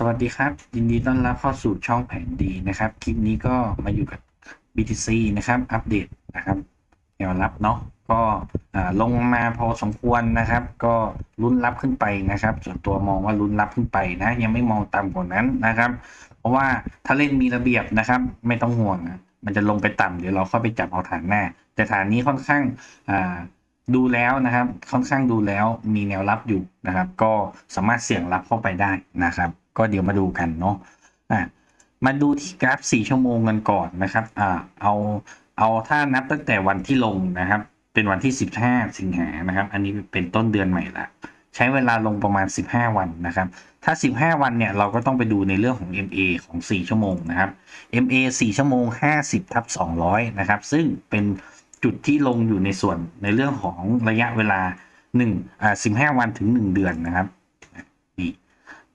สวัสดีครับ ยินดีต้อนรับเข้าสู่ช่องแผนดีนะครับ คลิปนี้ก็มาอยู่กับ BTC นะครับ อัปเดตนะครับแนวรับเนาะก็ลงมาพอสมควรนะครับ ก็ลุ้นรับขึ้นไปนะครับ ส่วนตัวมองว่าลุ้นรับขึ้นไปนะ ยังไม่มองต่ำกว่านั้นนะครับ เพราะว่าถ้าเล่นมีระเบียบนะครับ ไม่ต้องห่วง มันจะลงไปต่ำเดี๋ยวเราเข้าไปจับเอาฐานหน้า แต่ฐานนี้ค่อนข้างดูแล้วนะครับ ค่อนข้างดูแล้วมีแนวรับอยู่นะครับ ก็สามารถเสี่ยงรับเข้าไปได้นะครับ ก็เดี๋ยวมาดูกันเนาะอะมาดูที่กราฟ 4 ชั่วโมงกันก่อนนะครับอ่าเอาเอาถ้านับตั้งแต่วันที่ลงนะครับ เป็นวันที่ 15 สิงหานะครับ อันนี้เป็นต้นเดือนใหม่ละใช้เวลาลงประมาณ 15 วันนะครับ ถ้า 15 วันเนี่ยเราก็ต้องไปดูในเรื่องของ MA ของ 4 ชั่วโมงนะครับ MA 4 ชั่วโมง 50ทับ200 นะครับ ซึ่งเป็นจุดที่ลงอยู่ในส่วนในเรื่องของระยะเวลา1อ่า15 วันถึง 1 เดือนนะครับ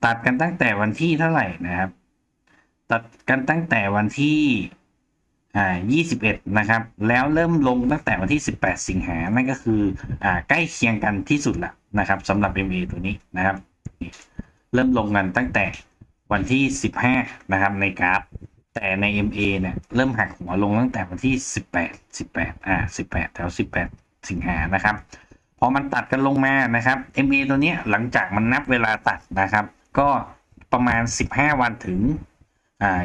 ตัดกันตั้งแต่วันที่เท่าไหร่นะครับ ตัดกันตั้งแต่วันที่อ่า21 นะครับ แล้วเริ่มลงตั้งแต่วันที่ 18 สิงหา นั่นก็คืออ่าใกล้เคียงกันที่สุดละนะครับสำหรับ MA ตัวนี้นะครับ เริ่มลงกันตั้งแต่วันที่ 15 นะครับในกราฟ แต่ใน MA เนี่ยเริ่มหักหัวลงตั้งแต่วันที่ 18 18อ่า18 แถว 18 สิงหานะครับ พอมันตัดกันลงมานะครับ MA ตัวนี้หลังจากมันนับเวลาตัดนะครับ ก็ประมาณ 15 วันถึงอ่า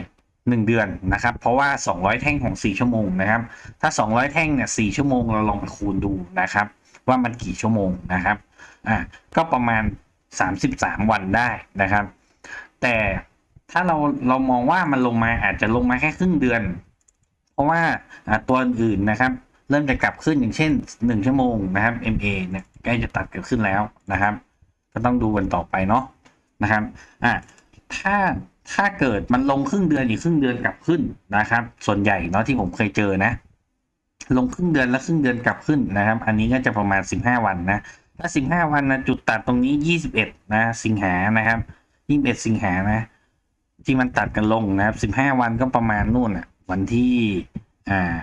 1เดือนนะครับ เพราะว่า 200 แท่งของ 4 ชั่วโมงนะครับ ถ้า 200 แท่งเนี่ย4ชั่วโมงเราลองไปคูณดูนะครับ ว่ามันกี่ชั่วโมงนะครับอ่าก็ประมาณ 33 วันได้นะครับ แต่ถ้าเราเรามองว่ามันลงมาอาจจะลงมาแค่ครึ่งเดือน เพราะว่าอ่าตัวอื่นนะครับ เริ่มจะกลับขึ้นอย่างเช่น 1 ชั่วโมงนะครับ MA เนี่ยใกล้จะตัดเกิดขึ้นแล้วนะครับ ก็ต้องดูกันต่อไปเนาะ นะครับอ่าถ้าถ้าเกิดมันลงครึ่งเดือนอีกครึ่งเดือนกลับขึ้นนะครับ ส่วนใหญ่เนาะที่ผมเคยเจอนะ ลงครึ่งเดือนแล้วครึ่งเดือนกลับขึ้นนะครับ อันนี้ก็จะประมาณ 15 วันนะถ้า 15 วันนะจุดตัดตรงนี้ 21 นะ สิงหานะครับ21สิงหานะ ที่มันตัดกันลงนะครับ 15 วันก็ประมาณนู่นอะ วันที่อ่า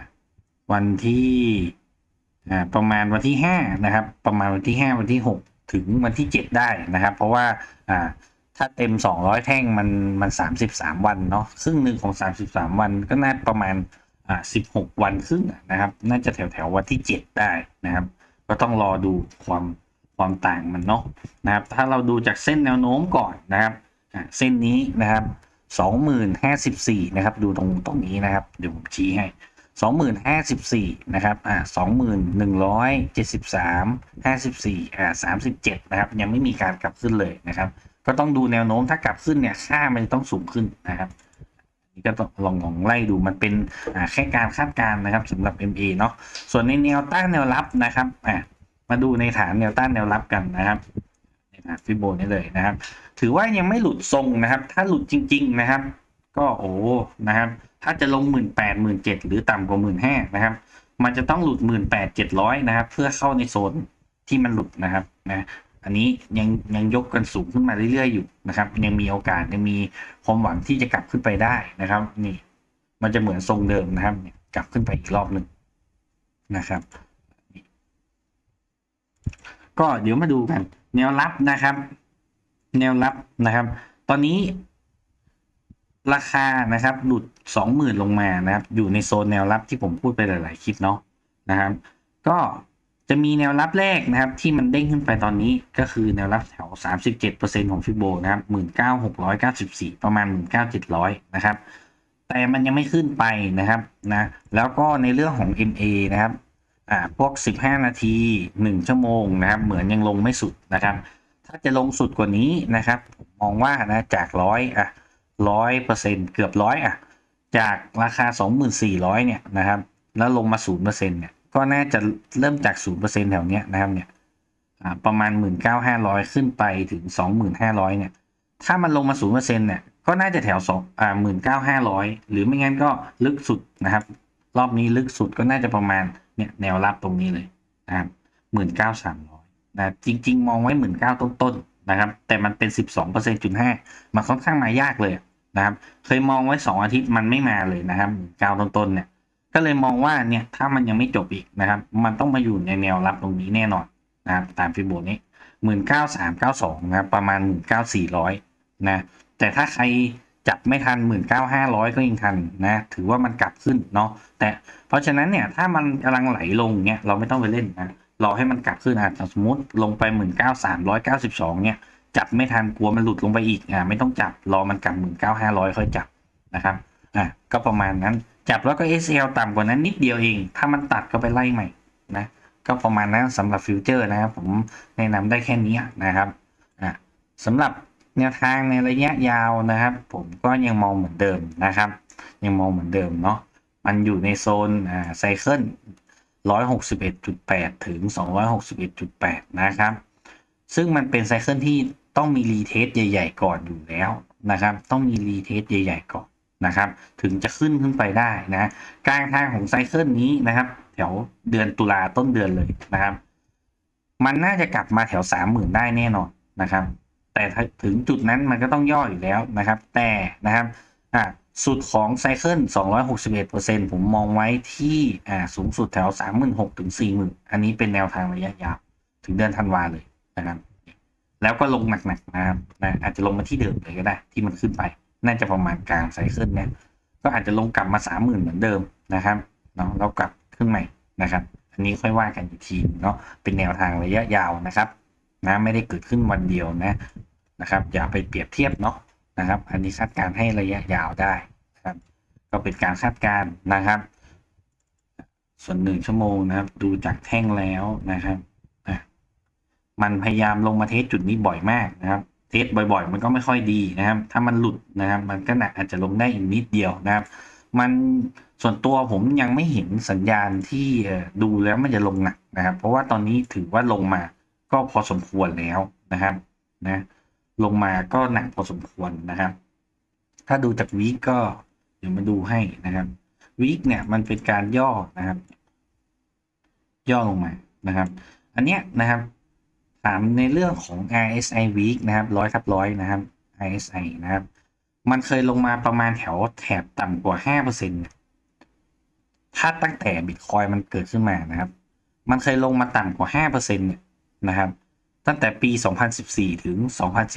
วันที่อ่าประมาณวันที่5นะครับ ประมาณวันที่ 5 วันที่ 6 ถึงวันที่ 7 ได้นะครับ เพราะว่าอ่าถ้าเต็ม 200 แท่งมันมัน 33 วันเนาะครึ่งหนึ่งของ 33 วันก็น่าประมาณอ่า16 วันครึ่งนะครับ น่าจะแถวแถววันที่ 7 ได้นะครับ ก็ต้องรอดูความความต่างมันเนาะนะครับ ถ้าเราดูจากเส้นแนวโน้มก่อนนะครับเส้นนี้นะครับสองหมื่นห้าสิบสี่นะครับ ดูตรงตรงนี้นะครับ เดี๋ยวผมชี้ให้ สองหมื่นห้าสิบสี่นะครับอ่าสองหมื่นหนึ่งร้อยเจ็ดสิบสามห้าสิบสี่อ่าสามสิบเจ็ดนะครับยังไม่มีการกลับขึ้นเลยนะครับ ก็ต้องดูแนวโน้มถ้ากลับขึ้นเนี่ยค่ามันจะต้องสูงขึ้นนะครับนี่ก็ต้องลองลองไล่ดูมันเป็นอ่าแค่การคาดการณ์นะครับสำหรับ MA เนาะส่วนในแนวต้านแนวรับนะครับอ่ามาดูในฐานแนวต้านแนวรับกันนะครับในฐานฟิโบนี่เลยนะครับ ถือว่ายังไม่หลุดทรงนะครับ ถ้าหลุดจริง ๆนะครับ ก็โอ้นะครับ ถ้าจะลงหมื่นแปดหมื่นเจ็ดหรือต่ำกว่าหมื่นห้านะครับ มันจะต้องหลุดหมื่นแปดเจ็ดร้อยนะครับ เพื่อเข้าในโซนที่มันหลุดนะครับนะอันนี้ยังยังยกกันสูงขึ้นมาเรื่อยๆอยู่นะครับ ยังมีโอกาสยังมีความหวังที่จะกลับขึ้นไปได้นะครับ นี่ มันจะเหมือนทรงเดิมนะครับกลับขึ้นไปอีกรอบหนึ่งนะครับ ก็เดี๋ยวมาดูกัน แนวรับนะครับ แนวรับนะครับ ตอนนี้ ราคานะครับหลุดสองหมื่นลงมานะครับ อยู่ในโซนแนวรับที่ผมพูดไปหลาย ๆ คลิปเนาะนะครับ ก็จะมีแนวรับแรกนะครับ ที่มันเด้งขึ้นไปตอนนี้ก็คือแนวรับแถว 37%ของฟิโบนะครับ 19,694 ประมาณ 19,700 นะครับ แต่มันยังไม่ขึ้นไปนะครับนะแล้วก็ในเรื่องของ MA นะครับอ่าพวก 15 นาที 1 ชั่วโมงนะครับ เหมือนยังลงไม่สุดนะครับ ถ้าจะลงสุดกว่านี้นะครับ ผมมองว่านะจากร้อยอะ ร้อยเปอร์เซ็นเกือบร้อยอะ จากราคา 2,400เนี่ยนะครับ แล้วลงมา0%เนี่ย ก็น่าจะเริ่มจาก0%แถวเนี้ยนะครับเนี่ยประมาณ 19,500 ขึ้นไปถึง 2,500เนี่ย ถ้ามันลงมา0%เนี่ย ก็น่าจะแถว2อ่า19,500 หรือไม่งั้นก็ลึกสุดนะครับ รอบนี้ลึกสุดก็น่าจะประมาณเนี่ยแนวรับตรงนี้เลยนะครับ19,300นะจริง ๆ มองไว้ 19,000ต้นๆ นะครับ แต่มันเป็น 12%จุด5มันค่อนข้างมายากเลยนะครับ เคยมองไว้ 2 อาทิตย์มันไม่มาเลยนะครับ9ต้นๆเนี่ย ก็เลยมองว่าเนี่ยถ้ามันยังไม่จบอีกนะครับ มันต้องมาอยู่ในแนวรับตรงนี้แน่นอนนะครับตามฟิโบนี้19,392นะครับประมาณ19,400นะแต่ถ้าใครจับไม่ทันหมื่นเก้าห้าร้อยก็ยังทันนะถือว่ามันกลับขึ้นเนาะแต่เพราะฉะนั้นเนี่ยถ้ามันกำลังไหลลงเนี่ยเราไม่ต้องไปเล่นนะ รอให้มันกลับขึ้นอะสมมติลงไปหมื่นเก้าสามร้อยเก้าสิบสองเนี่ยจับไม่ทันกลัวมันหลุดลงไปอีกอ่าไม่ต้องจับรอมันกลับหมื่นเก้าห้าร้อยค่อยจับนะครับอะก็ประมาณนั้นจับแล้วก็ SL ต่ำกว่านั้นนิดเดียวเอง ถ้ามันตัดก็ไปไล่ใหม่นะก็ประมาณนั้นสำหรับฟิวเจอร์นะครับผมแนะนำได้แค่นี้นะครับอะสำหรับแนวทางในระยะยาวนะครับ ผมก็ยังมองเหมือนเดิมนะครับ ยังมองเหมือนเดิมเนาะมันอยู่ในโซนอ่าไซเคิล 161.8 ถึง 261.8 นะครับ ซึ่งมันเป็นไซเคิลที่ต้องมีรีเทสใหญ่ ๆ ก่อนอยู่แล้วนะครับ ต้องมีรีเทสใหญ่ ๆ ก่อนนะครับ ถึงจะขึ้นขึ้นไปได้นะกลางทางของไซเคิลนี้นะครับ แถวเดือนตุลาต้นเดือนเลยนะครับ มันน่าจะกลับมาแถวสามหมื่นได้แน่นอนนะครับ แต่ถึงจุดนั้นมันก็ต้องย่ออยู่แล้วนะครับ แต่นะครับอ่า สุดของไซเคิล261%ผมมองไว้ที่อ่าสูงสุดแถว 36,000 ถึง 40,000 อันนี้เป็นแนวทางระยะยาว ถึงเดือนธันวาเลยนะครับ แล้วก็ลงหนักๆนะครับนะอาจจะลงมาที่เดิมเลยก็ได้ ที่มันขึ้นไป น่าจะประมาณกลางไซเคิลเนี่ยก็อาจจะลงกลับมา 30,000 เหมือนเดิมนะครับเนาะแล้วกลับขึ้นใหม่นะครับ อันนี้ค่อยว่ากันอีกทีเนาะเป็นแนวทางระยะยาวนะครับนะไม่ได้เกิดขึ้นวันเดียวนะนะครับ อย่าไปเปรียบเทียบเนาะ นะครับ อันนี้คาดการให้ระยะยาวได้นะครับ ก็เป็นการคาดการนะครับ ส่วนหนึ่งชั่วโมงนะครับ ดูจากแท่งแล้วนะครับมันพยายามลงมาเทสจุดนี้บ่อยมากนะครับ เทสบ่อยๆ มันก็ไม่ค่อยดีนะครับ ถ้ามันหลุดนะครับ มันก็อาจจะลงได้อีกนิดเดียวนะครับ มันส่วนตัวผมยังไม่เห็นสัญญาณที่ดูแล้วมันจะลงหนักนะครับ เพราะว่าตอนนี้ถือว่าลงมาก็พอสมควรแล้วนะครับนะ ลงมาก็หนักพอสมควรนะครับ ถ้าดูจากวีคก็เดี๋ยวมาดูให้นะครับวีคเนี่ยมันเป็นการย่อนะครับ ย่อลงมานะครับ อันเนี้ยนะครับ ถามในเรื่องของ RSI week นะครับร้อยทับร้อยนะครับ RSI นะครับ มันเคยลงมาประมาณแถวแถบต่ำกว่า 5%ถ้าตั้งแต่บิตคอยมันเกิดขึ้นมานะครับ มันเคยลงมาต่ำกว่า 5%เนี่ยนะครับ ตั้งแต่ปี 2014 ถึง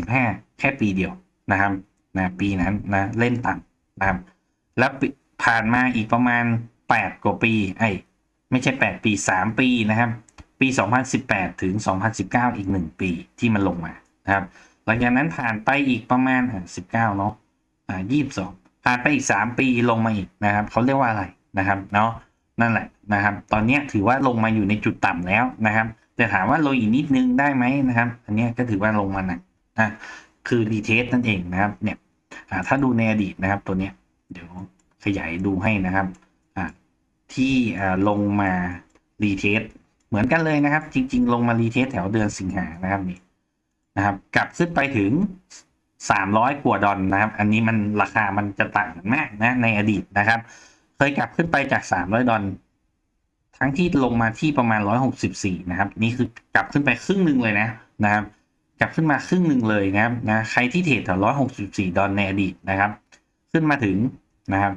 2015 แค่ปีเดียวนะครับนะปีนั้นนะเล่นต่ำนะครับ แล้วผ่านมาอีกประมาณ 8 กว่าปีไอ้ไม่ใช่ 8 ปี 3 ปีนะครับ ปี 2018 ถึง 2019 อีก 1 ปีที่มันลงมานะครับ หลังจากนั้นผ่านไปอีกประมาณ 19 เนาะอ่า22 ผ่านไปอีก 3 ปีลงมาอีกนะครับ เขาเรียกว่าอะไรนะครับเนาะนั่นแหละนะครับ ตอนนี้ถือว่าลงมาอยู่ในจุดต่ำแล้วนะครับ แต่ถามว่าลงอีกนิดนึงได้ไหมนะครับ อันนี้ก็ถือว่าลงมาหนักอะคือรีเทสนั่นเองนะครับ เนี่ยถ้าดูในอดีตนะครับตัวเนี้ยเดี๋ยวขยายดูให้นะครับที่ลงมารีเทสเหมือนกันเลยนะครับ จริง ๆ ลงมารีเทสแถวเดือนสิงหานะครับนี่นะครับ กลับขึ้นไปถึง 300กว่าดอลนะครับ อันนี้มันราคามันจะต่างกันมากนะในอดีตนะครับ เคยกลับขึ้นไปจาก 300 ดอล ทั้งที่ลงมาที่ประมาณ 164 นะครับ นี่คือกลับขึ้นไปครึ่งหนึ่งเลยนะนะครับ กลับขึ้นมาครึ่งหนึ่งเลยนะครับนะใครที่เทรดแถว164 ดอลในอดีตนะครับ ขึ้นมาถึงนะครับ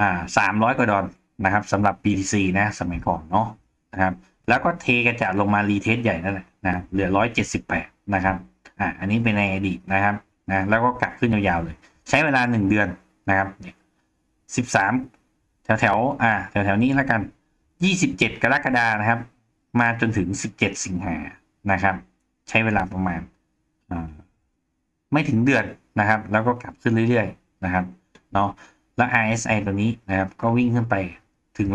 อ่า300 กว่าดอลนะครับสำหรับ BTC นะสมัยก่อนเนาะนะครับ แล้วก็เทกระจาดลงมารีเทสใหญ่นั่นแหละนะเหลือ 178 นะครับอ่าอันนี้เป็นในอดีตนะครับนะแล้วก็กลับขึ้นยาวๆเลย ใช้เวลา 1 เดือนนะครับ 13 แถวแถวๆอ่าแถวแถวๆนี้แล้วกัน 27 กรกฎานะครับ มาจนถึง 17 สิงหานะครับ ใช้เวลาประมาณไม่ถึงเดือนนะครับ แล้วก็กลับขึ้นเรื่อยๆนะครับเนาะแล้ว RSI ตัวนี้นะครับ ก็วิ่งขึ้นไปถึง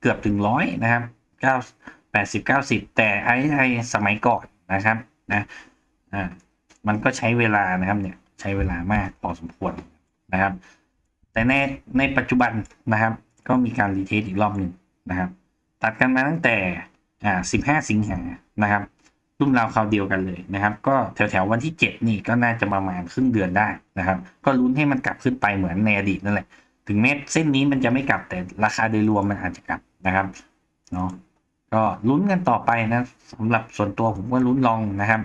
เกือบถึงร้อยนะครับ9 80 90 แต่ RSI สมัยก่อนนะครับนะอ่ามันก็ใช้เวลานะครับเนี่ยใช้เวลามากพอสมควรนะครับ แต่ในในปัจจุบันนะครับ ก็มีการรีเทสอีกรอบหนึ่งนะครับ ตัดกันมาตั้งแต่อ่า15 สิงหานะครับรุ่นราวคราวเดียวกันเลยนะครับ ก็แถวแถวๆวันที่ 7 นี่ก็น่าจะประมาณครึ่งเดือนได้นะครับ ก็ลุ้นให้มันกลับขึ้นไปเหมือนในอดีตนั่นแหละ ถึงแม้เส้นนี้มันจะไม่กลับแต่ราคาโดยรวมมันอาจจะกลับนะครับเนาะก็ลุ้นกันต่อไปนะสำหรับส่วนตัวผมก็ลุ้นลองนะครับ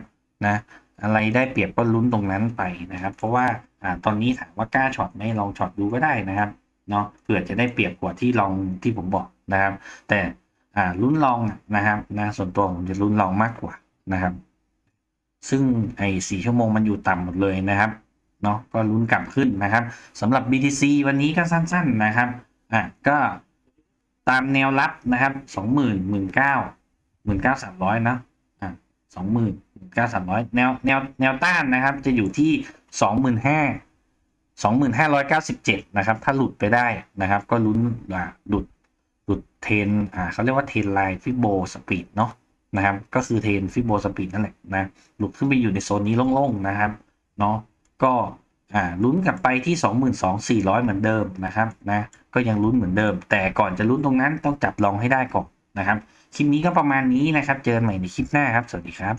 นะอะไรได้เปรียบก็ลุ้นตรงนั้นไปนะครับ เพราะว่าอ่าตอนนี้ถามว่ากล้าช็อตไหมลองช็อตดูก็ได้นะครับเนาะเผื่อจะได้เปรียบกว่าที่ลองที่ผมบอกนะครับ แต่ อ่าลุ้นลองนะครับนะส่วนตัวผมจะลุ้นลองมากกว่านะครับ ซึ่งไอ้สี่ชั่วโมงมันอยู่ต่ำหมดเลยนะครับเนาะก็ลุ้นกลับขึ้นนะครับสำหรับ BTC วันนี้ก็สั้น ๆนะครับอะก็ตามแนวรับนะครับสองหมื่นหมื่นเก้าหมื่นเก้าสามร้อยนะอะสองหมื่นหมื่นเก้าสามร้อยแนวแนวแนวต้านนะครับ จะอยู่ที่สองหมื่นห้าสองหมื่นห้าร้อยเก้าสิบเจ็ดนะครับ ถ้าหลุดไปได้นะครับ ก็ลุ้นอะหลุด หลุดเทรนอ่าเขาเรียกว่าเทรนไลน์ฟิโบสปีดเนาะนะครับ ก็คือเทรนฟิโบสปีดนั่นแหละนะหลุดขึ้นไปอยู่ในโซนนี้โล่งๆนะครับเนาะก็อ่าลุ้นกลับไปที่ 22,400 เหมือนเดิมนะครับนะก็ยังลุ้นเหมือนเดิม แต่ก่อนจะลุ้นตรงนั้นต้องจับลองให้ได้ก่อนนะครับคลิปนี้ก็ประมาณนี้นะครับ เจอกันใหม่ในคลิปหน้าครับ สวัสดีครับ